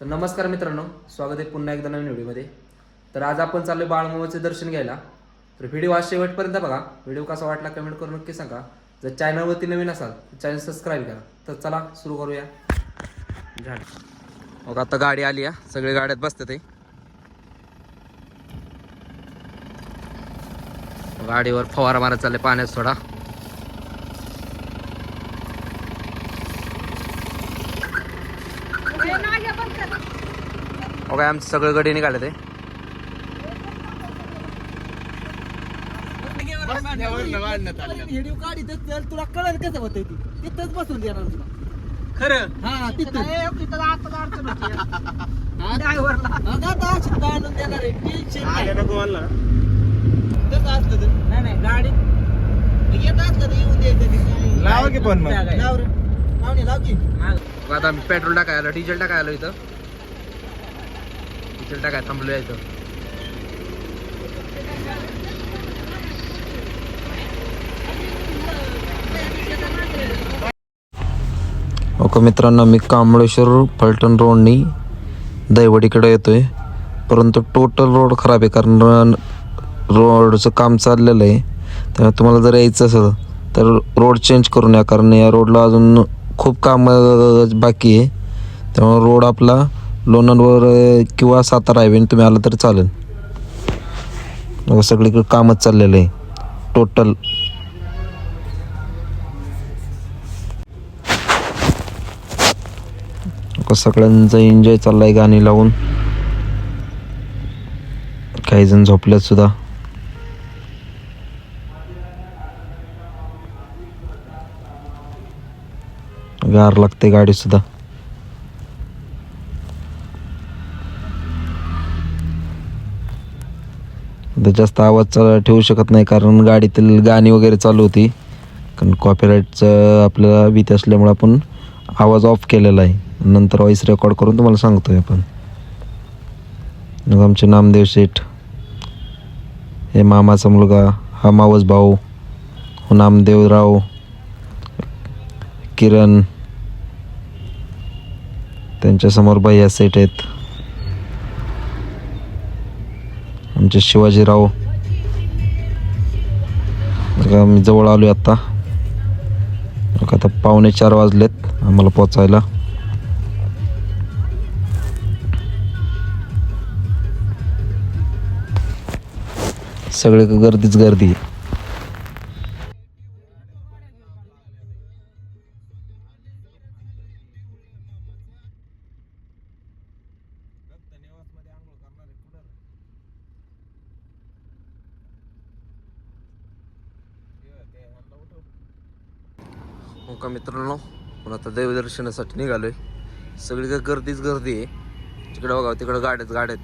तर नमस्कार मित्रांनो स्वागत आहे पुन्हा एकदा नवीन व्हिडिओमध्ये. तर आज आपण चाललो बाळमामाचे दर्शन घ्यायला. तर व्हिडिओ आज शेवटपर्यंत बघा. व्हिडिओ कसा वाटला कमेंट करून नक्की सांगा. जर चॅनलवरती नवीन असाल तर चॅनल सबस्क्राईब करा. तर चला सुरू करूया. झाड मग आता गाडी आली या सगळी गाड्यात बसते ते गाडीवर फवारा मारत चालले पाण्यात थोडा ओके आमचं सगळं गडी निघाले ते. तुला कळलं कसं होतं ती. तिथंच बसून देणार तुला खरं? हा तिथं. देणार आहे. नाही. तसं असलं तर नाही नाही गाडी. येत असलं तर येऊन द्यायचं लावा की पण मग. लाव रे. लावणे लाव की. मग आता आम्ही पेट्रोल टाकायला डिझेल टाकायला इथं. डिझेल टाका थांबलो इथं ओके मित्रांनो मी कांबळेश्वर फलटण रोडनी दैवडीकडे आहे परंतु टोटल रोड खराब आहे कारण रोडचं काम चाललेलं आहे. त्यामुळे तुम्हाला जर यायचं असेल तर रोड चेंज करून या कारण या रोडला अजून खूप काम बाकी आहे. त्यामुळे रोड आपला लोणंदवर किंवा सातारा हायवेने तुम्ही आलं तर चालेल. सगळीकडे कामच चाललेलं आहे. टोटल सगळ्यांचा एन्जॉय चाललाय गाणी लावून. काही जण झोपल्यात सुद्धा. गार लागते गाडी सुद्धा. तर जास्त आवाज ठेवू शकत नाही कारण गाडीतील गाणी वगैरे चालू होती. कारण कॉपीराईटचं आपल्याला भीती असल्यामुळे आपण आवाज ऑफ केलेला आहे. नंतर व्हॉइस रेकॉर्ड करून तुम्हाला सांगतो आहे आपण. मग आमचे नामदेव शेठ हे मामाचा मुलगा हा मावस भाऊ हो नामदेवराव किरण त्यांच्यासमोर भैया सेट आहेत. आमचे शिवाजीराव. का मी जवळ आलो आता. बघा आता पावणे चार वाजलेत आम्हाला पोचायला सगळे गर्दीच गर्दी. आहे. हो का मित्रांनो? पण आता देवदर्शनासाठी निघालोय. काय गर्दीच गर्दी आहे. तिकडे बघा तिकडे गाड्यात गाड्यात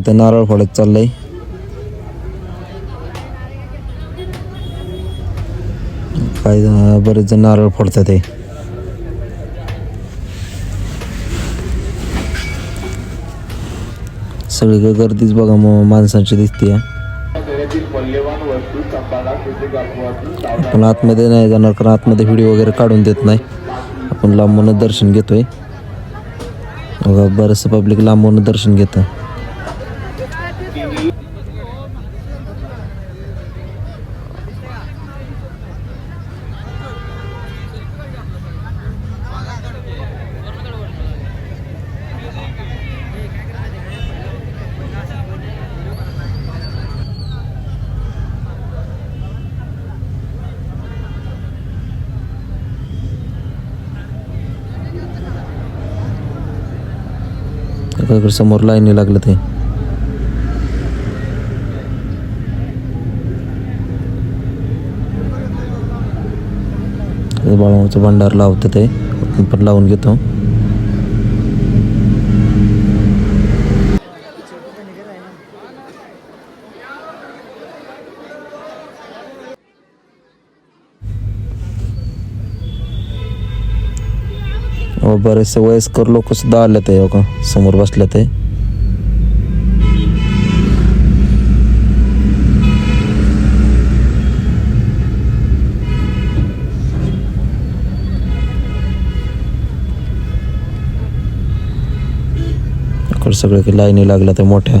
तर नारळ फोडत चाललंय. काही जण- बरेच जण नारळ फोडतात ते सगळीकडे गर्दीच बघा मग माणसांची दिसते. आपण आतमध्ये नाही जाणार कारण आतमध्ये व्हिडिओ वगैरे काढून देत नाही. आपण लांबूनच दर्शन घेतोय. बघा बरंचसं पब्लिक लांबून दर्शन घेतं. इकडे समोर लाईनी लागलं ते. बाळाचं भंडार लावतं ते. आपण पण लावून घेतो. बरेचसे वयस्कर लोक सुद्धा आले ते का समोर बसले ते सगळे लाईनी लागल्या त्या मोठ्या.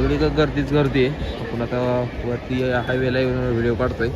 सगळी गर्दीच गर्दी आहे. आपण आता वरती हायवेला येऊन व्हिडिओ काढतोय.